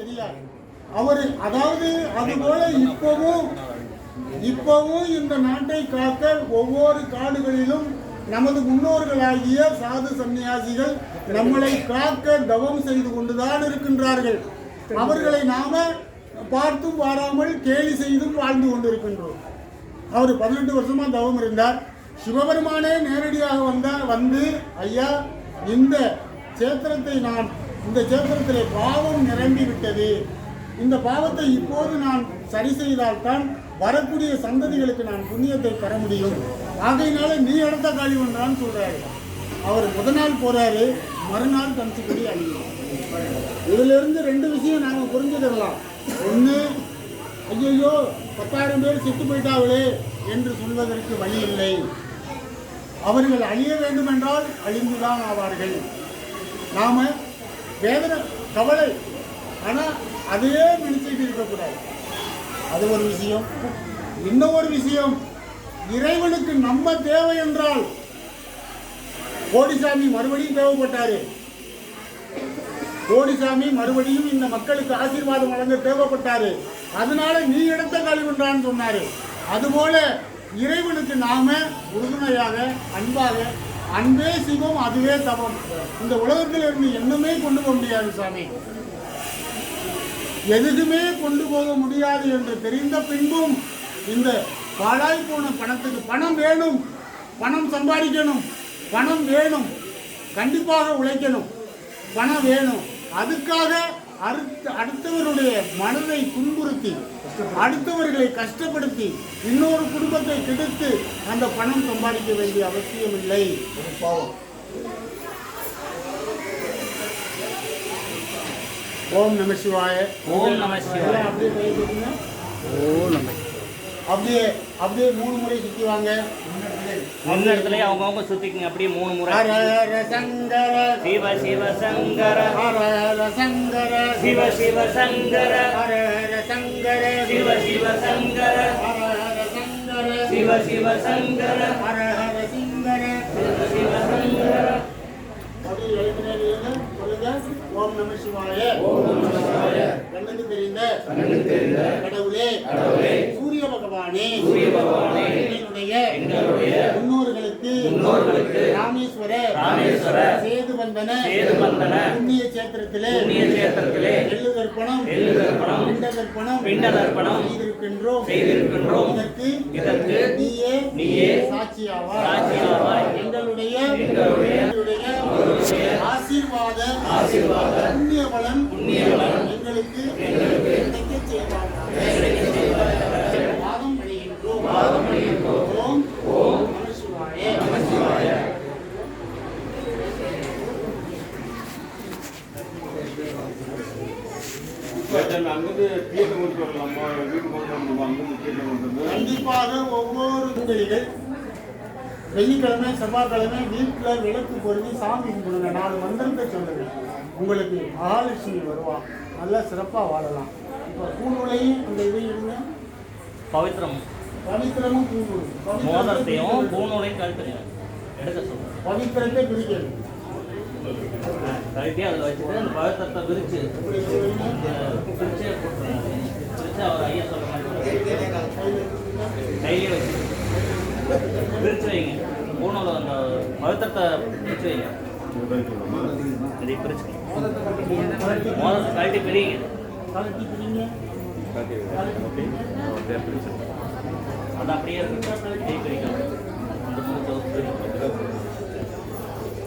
தெரியாது அவர் அதாவது அது போல இப்பவும் இப்பவும் இந்த நாட்டை காக்க ஒவ்வொரு காடுகளிலும் நமது முன்னோர்களாகிய சாது சந்நியாசிகள் நம்மளை காக்க தவம் செய்து கொண்டுதான் இருக்கின்றார்கள். அவர்களை நாம பார்த்தும் வாராமல் கேலி செய்தும் வாழ்ந்து கொண்டிருக்கின்றோம். அவர் பதினெட்டு வருஷமா தவம் இருந்தார். சிவபெருமானே நேரடியாக வந்தார் வந்து ஐயா இந்த சேத்திரத்தை நான் இந்த சேத்திரத்திலே பாவம் நிரம்பி விட்டது. இந்த பாவத்தை இப்போது நான் சரி செய்தால்தான் வரக்கூடிய சந்ததிகளுக்கு நான் புண்ணியத்தை பெற முடியும். ஆகையினால நீ இடத்த காலி ஒன்றான்னு சொல்றாரு. அவர் முத நாள் போறாரு மறுநாள் கமிச்சிப்படி அழியும் இதுல இருந்து ரெண்டு விஷயம் நாங்க புரிஞ்சுக்கலாம் ஒன்று ஐயோ பத்தாயிரம் பேர் செத்து போயிட்டாங்களே என்று சொல்வதற்கு வழி இல்லை. அவர்கள் அழிய வேண்டுமென்றால் அழிந்துதான் ஆவார்கள். நாம வேதனை கவலை. ஆனால் அதையே நினைச்சிட்டு இருக்கக்கூடாது. அது ஒரு விஷயம். இன்னும் ஒரு விஷயம் இறைவனுக்கு நம்ம தேவை என்றால் கோடிசாமி மறுபடியும் தேவைப்பட்டாரு. கோடிசாமி மறுபடியும் இந்த மக்களுக்கு ஆசீர்வாதம் வழங்க தேவைப்பட்டாரு. அதனால நீ இடத்த கழிவுன்றான்னு சொன்னாரு. அதுபோல இறைவனுக்கு நாம உறுதுணையாக அன்பாக அன்பே சிவம் அதுவே தவம். இந்த உலகத்தில் இருந்து என்னமே கொண்டு போக முடியாது சாமி. எதுக்குமே கொண்டு போக முடியாது என்று தெரிந்த பின்பும் இந்த பாழாய் போன பணத்துக்கு பணம் வேணும். பணம் சம்பாதிக்கணும். பணம் வேணும். கண்டிப்பாக உழைக்கணும். பணம் வேணும். அதுக்காக அடுத்த அடுத்தவருடைய மனதை துன்புறுத்தி அடுத்தவர்களை கஷ்டப்படுத்தி இன்னொரு குடும்பத்தை கெடுத்து அந்த பணம் சம்பாதிக்க வேண்டிய அவசியம் இல்லை பாவம் ஓம் நம சிவாய ஓம் நம சிவாய. அப்படியே. அப்படியே அப்படியே மூணு முறை சுத்தி வாங்க அந்த இடத்துல அவங்கவுங்க சுத்திக்குங்க. அப்படியே மூணு முறை. சங்கர. சிவ சிவ சங்கர. ஹர சங்கர. சிவ சிவ சங்கர. ஹர சங்கர. சிவ சிவ சங்கர. ஹர சங்கர. சிவ சிவ சங்கர. ஹர ஹர சிங்கர. சிவ சிவ சங்கர. ஓம் நம சிவாய. ஓம் நம சிவாய. கண்ணுக்கு தெரிந்த கண்ணுக்கு தெரிந்த கடவுளே. கடவுளே. சூரிய பகவானே. எங்களுடைய எங்களுடைய முன்னோர்களுக்கு முன்னோர்களுக்கு ராமேஸ்வர ராமேஸ்வர சேது வந்தன சேது வந்தன புண்ணிய சேத்திரத்திலே புண்ணிய சேத்திரத்திலே எள்ளு தர்ப்பணம் எள்ளு தர்ப்பணம், பிண்ட தர்ப்பணம் பிண்ட தர்ப்பணம் செய்திருக்கின்றோம். செய்திருக்கின்றோம். இதற்கு இதற்கு நீயே நீயே சாட்சியாவாய். சாட்சியாவாய். எங்களுடைய எங்களுடைய எங்களுடைய ஆசீர்வாத ஆசீர்வாத புண்ணிய பலன் புண்ணிய பலன் எங்களுக்கு எங்களுக்கு கிடைக்கச் செய்வாயாக கண்டிப்பாக ஒவ்வொரு பெண்களிகள் வெள்ளிக்கிழமை செவ்வாய்க்கிழமை வீட்டில் விளக்கு பொருத்தி சாமி கும்பிடுங்க. நாலு மந்திரத்தை சொல்லுங்க. உங்களுக்கு மகாலட்சுமி வருவா. நல்லா சிறப்பாக வாழலாம். இப்போ பூநூலையும் அந்த இதையும் பவித்திரம் பவித்திரமும் பூநூல் மோதிரத்தையும் பூநூலையும் கழுத்துங்க எடுக்க சொல்றேன். பவித்திரத்தை பிரிக்கிறது. கழுத்தி அதில் வச்சுட்டு அந்த பழத்தத்தை விரிச்சு பிரிச்சே போட்டுருங்க பிரிச்சு அவர் ஐயா சொல்ல மாதிரி கையிலே வச்சு பிரிச்சு வைங்க. பூனோட அந்த பழத்தத்தை பிரிச்சு வைங்க. அதை பிரிச்சு மோதத்தை கழட்டி பிரிங்க. கழட்டி பிரிங்க. அது அப்படியே இருக்கு இதை பிரிக்கலாம்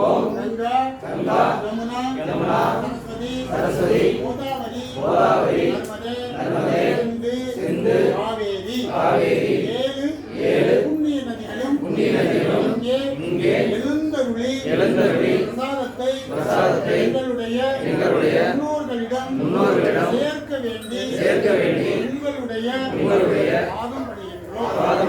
கங்கா கங்கா யமுனா யமுனா சரஸ்வதி கோதாவரி கோதாவரி நர்மதே நர்மதே சிந்து சிந்து காவேரி காவேரி ஏழு ஏழு புண்ணிய நதிகளும் புண்ணிய நதிகளும் இங்கே இங்கே எழுந்தருளி எழுந்தருளி பிரசாதத்தை பிரசாதத்தை எங்களுடைய எங்களுடைய முன்னோர்களிடம் முன்னோர்களிடம் சேர்க்க வேண்டி சேர்க்க வேண்டி உங்களுடைய பணிகின்றோம் பாதம் பணிகிறோம்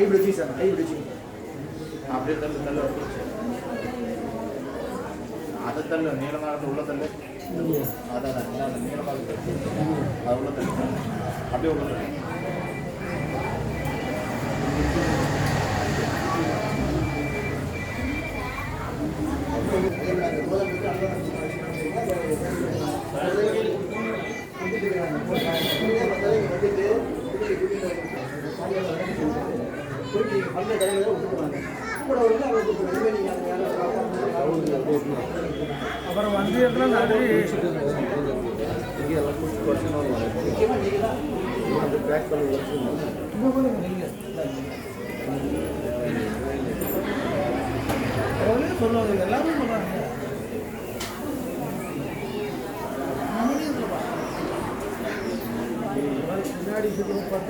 கை பிடிச்சி சார் கை பிடிச்சி. அப்படியே தள்ளு தள்ளு வந்துருச்சு அதை தள்ளு நீளமாக உள்ள தள்ளு. அதான் அதான், நீளம் நீளமாக இருக்கு அது உள்ள தள்ளு அப்படியே உள்ள தள்ளு அப்புறம் வந்து சொல்லுவாங்க எல்லாரும் சொல்றாங்க முன்னாடி